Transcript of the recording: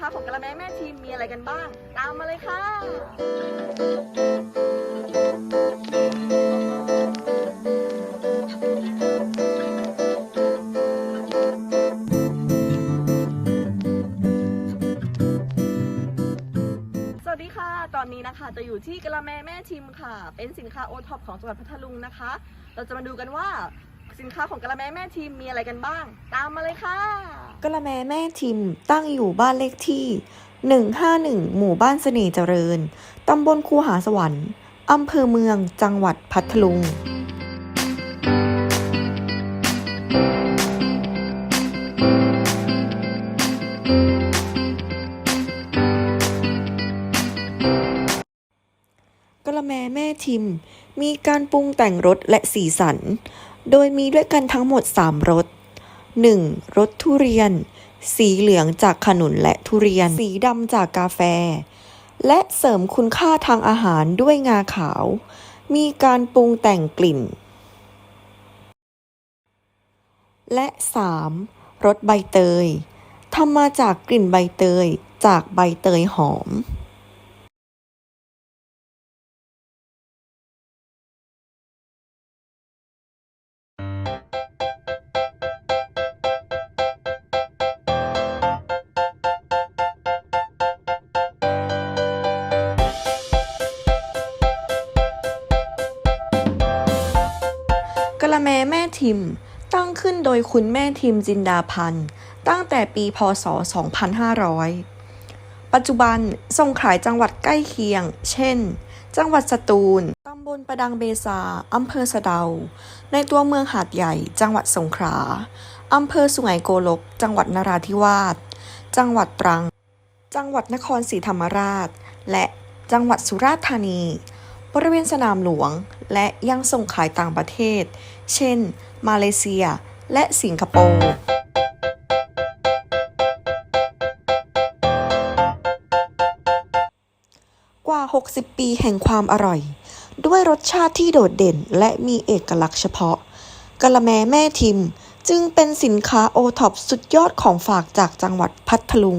ค้าของกะละแม่แม่ทีมมีอะไรกันบ้าง ตามมาเลยค่ะสวัสดีค่ะตอนนี้นะคะจะอยู่ที่กะละแม่แม่ชิมค่ะ เป็นสินค้าโอท็อปของจังหวัดพัทลุงนะคะ เราจะมาดูกันว่า สินค้าของกะละแม่แม่ทีมมีอะไรกันบ้าง ตามมาเลยค่ะ กะละแมแม่ทิมตั้งอยู่บ้านเลขที่ 151 หมู่บ้านเสน่ห์เจริญ ตำบลคูหาสวรรค์ อำเภอเมือง จังหวัดพัทลุง กะละแมแม่ทิมมีการปรุงแต่งรสและสีสัน โดยมีด้วยกันทั้งหมด 3 รส 1. รสทุเรียน สีเหลืองจากขนุนและทุเรียน สีดำจากกาแฟ และเสริมคุณค่าทางอาหารด้วยงาขาว มีการปรุงแต่งกลิ่น และ 3. รสใบเตยทำมาจากกลิ่นใบเตย จากใบเตยหอม แมแม่ทิม ตั้งขึ้นโดยคุณแม่ทิมจินดาพันธ์ ตั้งแต่ปีพศ 2500 ปัจจุบันส่งขายจังหวัดใกล้เคียง เช่น จังหวัดสตูล ตำบลประดังเบซา อำเภอสะเดา ในตัวเมืองหาดใหญ่ จังหวัดสงขลา อำเภอสุไหงโกลก จังหวัดนราธิวาส จังหวัดตรัง จังหวัดนครศรีธรรมราช และจังหวัดสุราษฎร์ธานี บริเวณสนามหลวง และยังส่งขายต่างประเทศ เช่น มาเลเซีย และสิงคโปร์กว่า 60 ปีแห่งความอร่อย ด้วยรสชาติที่โดดเด่นและมีเอกลักษณ์เฉพาะกะละแมแม่ทิมจึงเป็นสินค้าโอท็อปสุดยอดของฝากจากจังหวัดพัทลุง